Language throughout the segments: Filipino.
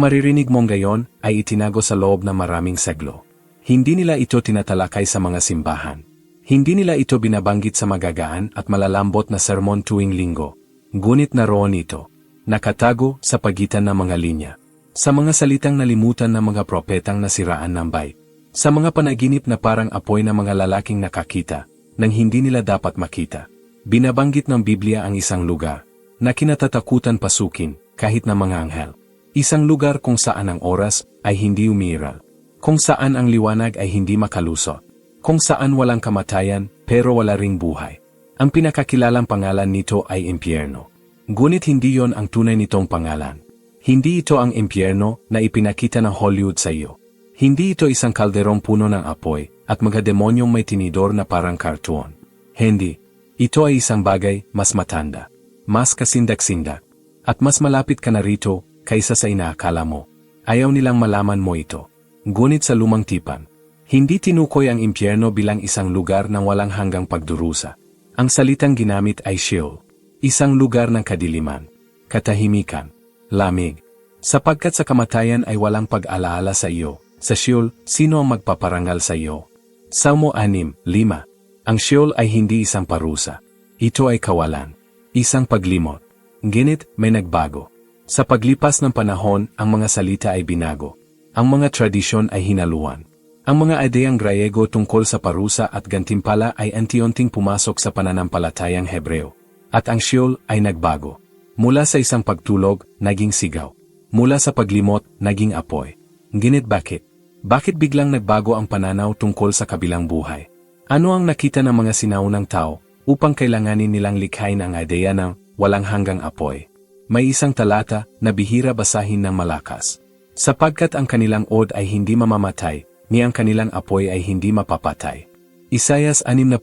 maririnig mong gayon ay itinago sa loob ng maraming seglo. Hindi nila ito tinatalakay sa mga simbahan. Hindi nila ito binabanggit sa magagaan at malalambot na sermon tuwing linggo. Ngunit naroon ito, nakatago sa pagitan ng mga linya. Sa mga salitang nalimutan ng mga propetang nasiraan ng bay. Sa mga panaginip na parang apoy ng mga lalaking nakakita, nang hindi nila dapat makita. Binabanggit ng Biblia ang isang lugar, na kinatatakutan pasukin, kahit ng mga anghel. Isang lugar kung saan ang oras ay hindi umiiral. Kung saan ang liwanag ay hindi makalusot. Kung saan walang kamatayan, pero wala ring buhay. Ang pinakakilalang pangalan nito ay impyerno. Ngunit hindi yon ang tunay nitong pangalan. Hindi ito ang impyerno na ipinakita ng Hollywood sa iyo. Hindi ito isang kalderong puno ng apoy at mga demonyong may tinidor na parang kartuon. Hindi. Ito ay isang bagay mas matanda, mas kasindak-sindak, at mas malapit ka na rito kaysa sa inaakala mo. Ayaw nilang malaman mo ito. Ngunit sa lumang tipan, hindi tinukoy ang impyerno bilang isang lugar ng walang hanggang pagdurusa. Ang salitang ginamit ay Sheol, isang lugar ng kadiliman, katahimikan, lamig. Sapagkat sa kamatayan ay walang pag-alaala sa iyo, sa Sheol, sino ang magpaparangal sa iyo? Salmo 6, 5. Ang Sheol ay hindi isang parusa. Ito ay kawalan. Isang paglimot. Ngunit, may nagbago. Sa paglipas ng panahon, ang mga salita ay binago. Ang mga tradisyon ay hinaluan. Ang mga ideyang Griego tungkol sa parusa at gantimpala ay anti-unting pumasok sa pananampalatayang Hebreo. At ang Sheol ay nagbago. Mula sa isang pagtulog, naging sigaw. Mula sa paglimot, naging apoy. Ngunit bakit? Bakit biglang nagbago ang pananaw tungkol sa kabilang buhay? Ano ang nakita ng mga sinaunang tao upang kailanganin nilang likhain ang ideya ng walang hanggang apoy? May isang talata na bihira basahin ng malakas. Sapagkat ang kanilang od ay hindi mamamatay, ni ang kanilang apoy ay hindi mapapatay. Isayas 66,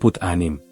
24.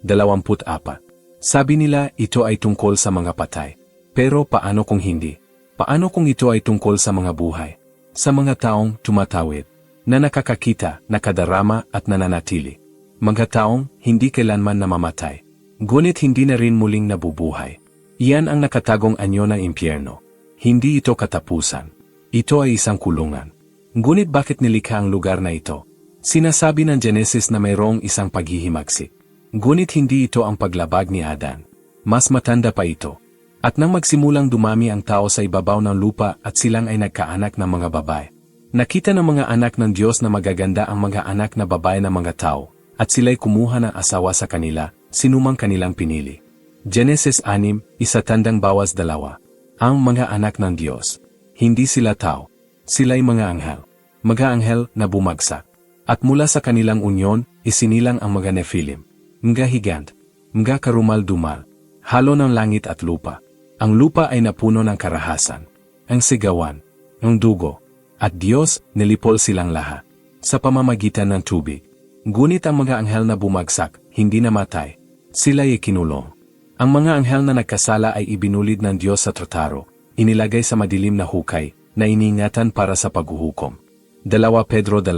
Sabi nila ito ay tungkol sa mga patay. Pero paano kung hindi? Paano kung ito ay tungkol sa mga buhay? Sa mga taong tumatawid, na nakakakita, nakadarama at nananatili. Mga taong hindi kailanman namamatay. Ngunit hindi na rin muling nabubuhay. Iyan ang nakatagong anyo ng impyerno. Hindi ito katapusan. Ito ay isang kulungan. Ngunit bakit nilikha ang lugar na ito? Sinasabi ng Genesis na mayroong isang paghihimagsik. Ngunit hindi ito ang paglabag ni Adan. Mas matanda pa ito. At nang magsimulang dumami ang tao sa ibabaw ng lupa at silang ay nagkaanak ng mga babae. Nakita ng mga anak ng Diyos na magaganda ang mga anak na babae ng mga tao, at sila'y kumuha ng asawa sa kanila, sinumang kanilang pinili. Genesis 6, isa tandang bawas dalawa. Ang mga anak ng Diyos. Hindi sila tao. Sila'y mga anghel. Mga anghel na bumagsak. At mula sa kanilang unyon, isinilang ang mga Nephilim. Mga higant. Mga karumal-dumal. Halo ng langit at lupa. Ang lupa ay napuno ng karahasan. Ang sigawan. Ang dugo at Diyos, nilipol silang lahat. Sa pamamagitan ng tubig. Ngunit ang mga anghel na bumagsak, hindi namatay. Sila ay kinulong. Ang mga anghel na nagkasala ay ibinulid ng Diyos sa trataro, inilagay sa madilim na hukay, na iniingatan para sa paghuhukom. Dalawa Pedro 2,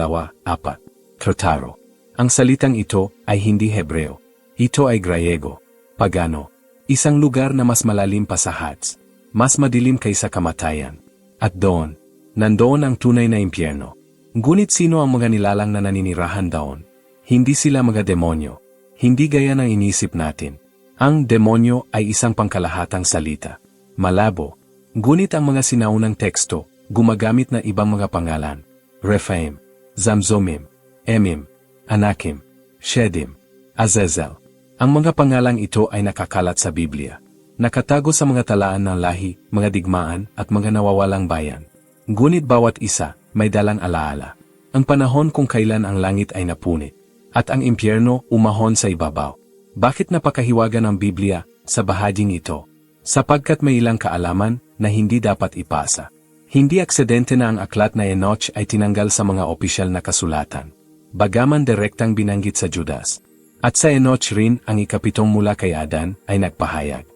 4. Trataro. Ang salitang ito ay hindi Hebreo. Ito ay Griego. Pagano. Isang lugar na mas malalim pa sa Hats. Mas madilim kaysa kamatayan. At doon, Nandoon ang tunay na impyerno. Ngunit sino ang mga nilalang na naninirahan daon? Hindi sila mga demonyo. Hindi gaya ng inisip natin. Ang demonyo ay isang pangkalahatang salita. Malabo. Ngunit ang mga sinaunang teksto, gumagamit na ibang mga pangalan. Rephaim, Zamzomim, Emim, Anakim, Shedim, Azazel. Ang mga pangalang ito ay nakakalat sa Biblia. Nakatago sa mga talaan ng lahi, mga digmaan, at mga nawawalang bayan. Ngunit bawat isa, may dalang alaala. Ang panahon kung kailan ang langit ay napunit, at ang impyerno umahon sa ibabaw. Bakit napakahiwaga ng Biblia sa bahaging ito? Sapagkat may ilang kaalaman na hindi dapat ipasa. Hindi aksidente na ang aklat na Enoch ay tinanggal sa mga opisyal na kasulatan. Bagaman direktang binanggit sa Judas. At sa Enoch rin ang ikapitong mula kay Adan ay nagpahayag.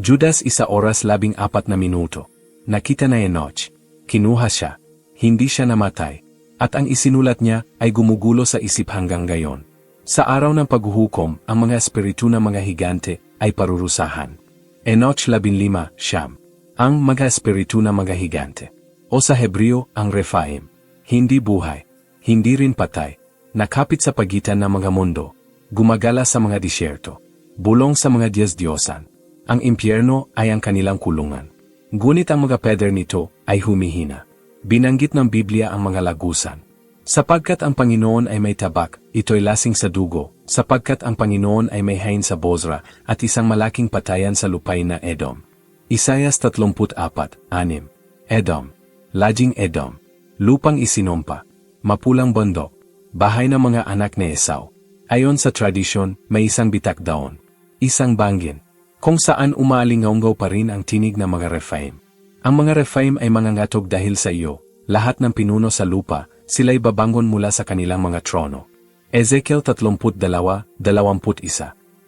Judas isa oras labing apat na minuto. Nakita na Enoch kinuha siya. Hindi siya namatay. At ang isinulat niya ay gumugulo sa isip hanggang gayon. Sa araw ng paghuhukom, ang mga espiritu ng mga higante ay parurusahan. Enoch 15, Siyam. Ang mga espiritu ng mga higante. O sa Hebreo, ang Rephaim. Hindi buhay. Hindi rin patay. Nakapit sa pagitan ng mga mundo. Gumagala sa mga disyerto. Bulong sa mga Diyos-Diyosan. Ang impyerno ay ang kanilang kulungan. Ngunit ang mga peder nito ay humihina. Binanggit ng Biblia ang mga lagusan. Sapagkat ang Panginoon ay may tabak, ito'y lasing sa dugo, sapagkat ang Panginoon ay may hain sa Bozra, at isang malaking patayan sa lupay na Edom. Isayas 34, 6. Edom. Lajing Edom. Lupang isinompa. Mapulang bundok. Bahay ng mga anak ni Esau. Ayon sa tradisyon, may isang bitak daon. Isang bangin. Kung saan umaalingaunggaw pa rin ang tinig ng mga Rephaim. Ang mga Rephaim ay mangangatog dahil sa iyo, lahat ng pinuno sa lupa, sila'y babangon mula sa kanilang mga trono. Ezekiel 32-21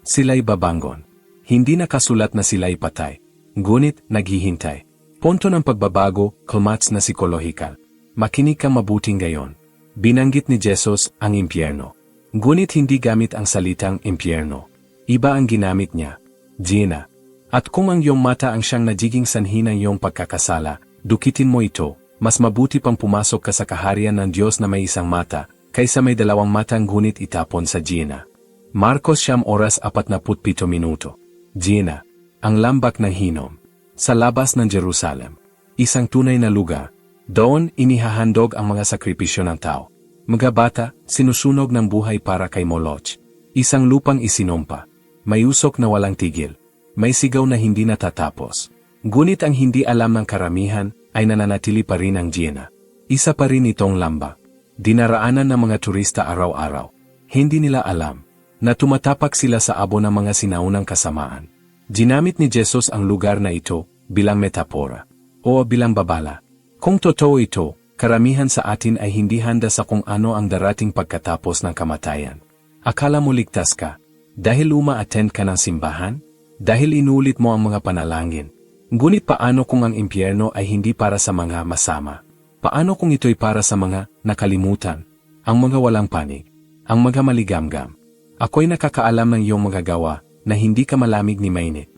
Sila'y babangon. Hindi nakasulat na sila'y patay. Ngunit, naghihintay. Punto ng pagbabago, kalmats na psikolohikal. Makinig ka mabuting gayon. Binanggit ni Jesus ang impyerno. Ngunit hindi gamit ang salitang impyerno. Iba ang ginamit niya. Gina. At kung ang iyong mata ang siyang nagiging sanhi ng iyong pagkakasala, dukitin mo ito, mas mabuti pang pumasok ka sa kaharian ng Diyos na may isang mata, kaysa may dalawang matang ngunit itapon sa Gina. Marcos siyam oras 47 minuto. Gina. Ang lambak ng hinom. Sa labas ng Jerusalem. Isang tunay na lugar. Doon inihahandog ang mga sakripisyo ng tao. Mga bata, sinusunog ng buhay para kay Moloch. Isang lupang isinompa. May usok na walang tigil. May sigaw na hindi natatapos. Ngunit ang hindi alam ng karamihan ay nananatili pa rin ang Gina. Isa pa rin itong lambak. Dinaraanan ng mga turista araw-araw. Hindi nila alam na tumatapak sila sa abo ng mga sinaunang kasamaan. Ginamit ni Jesus ang lugar na ito bilang metapora o bilang babala. Kung totoo ito, karamihan sa atin ay hindi handa sa kung ano ang darating pagkatapos ng kamatayan. Akala mo ligtas ka dahil uma-attend ka ng simbahan? Dahil inulit mo ang mga panalangin. Ngunit paano kung ang impyerno ay hindi para sa mga masama? Paano kung ito'y para sa mga nakalimutan, ang mga walang panig, ang mga maligamgam? Ako'y nakakaalam ng iyong mga gawa na hindi ka malamig ni mainit.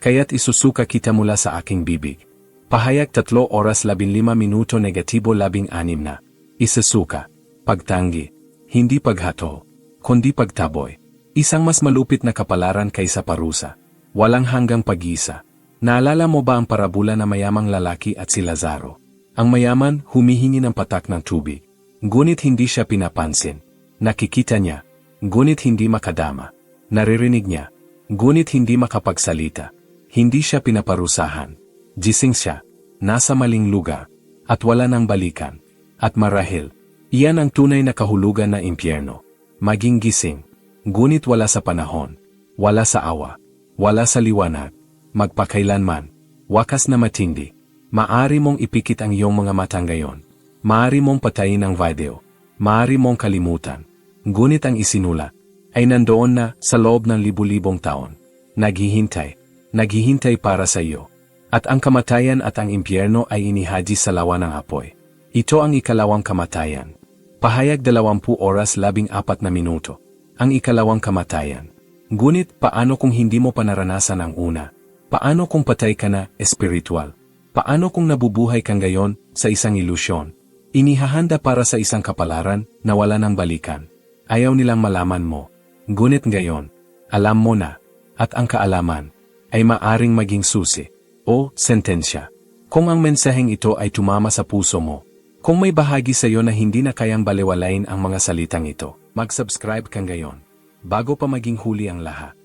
Kaya't isusuka kita mula sa aking bibig. Pahayag tatlo oras labinlima minuto negatibo labing anim na. Isusuka. Pagtanggi. Hindi paghato. Kundi pagtaboy. Isang mas malupit na kapalaran kaysa parusa. Walang hanggang pag-isa. Naalala mo ba ang parabula na mayamang lalaki at si Lazaro? Ang mayaman humihingi ng patak ng tubig. Ngunit hindi siya pinapansin. Nakikita niya. Ngunit hindi makadama. Naririnig niya. Ngunit hindi makapagsalita. Hindi siya pinaparusahan. Gising siya. Nasa maling lugar. At wala nang balikan. At marahil. Iyan ang tunay na kahulugan na impyerno. Maging gising. Ngunit wala sa panahon. Wala sa awa. Wala sa liwanag. Magpakailanman. Wakas na matindi. Maari mong ipikit ang iyong mga matang gayon. Maari mong patayin ang video. Maari mong kalimutan. Ngunit ang isinulat ay nandoon na sa loob ng libu-libong taon. Naghihintay. Naghihintay para sa iyo. At ang kamatayan at ang impyerno ay inihaji sa lawa ng apoy. Ito ang ikalawang kamatayan. Pahayag 20 oras 14 na minuto. Ang ikalawang kamatayan. Ngunit paano kung hindi mo pa naranasan ang una? Paano kung patay ka na, espiritual? Paano kung nabubuhay kang gayon, sa isang ilusyon? Inihahanda para sa isang kapalaran, na wala ng balikan. Ayaw nilang malaman mo. Ngunit ngayon, alam mo na, at ang kaalaman, ay maaring maging susi, o sentensya. Kung ang mensaheng ito ay tumama sa puso mo, kung may bahagi sa iyo na hindi na kayang baliwalain ang mga salitang ito, mag-subscribe kang gayon. Bago pa maging huli ang lahat.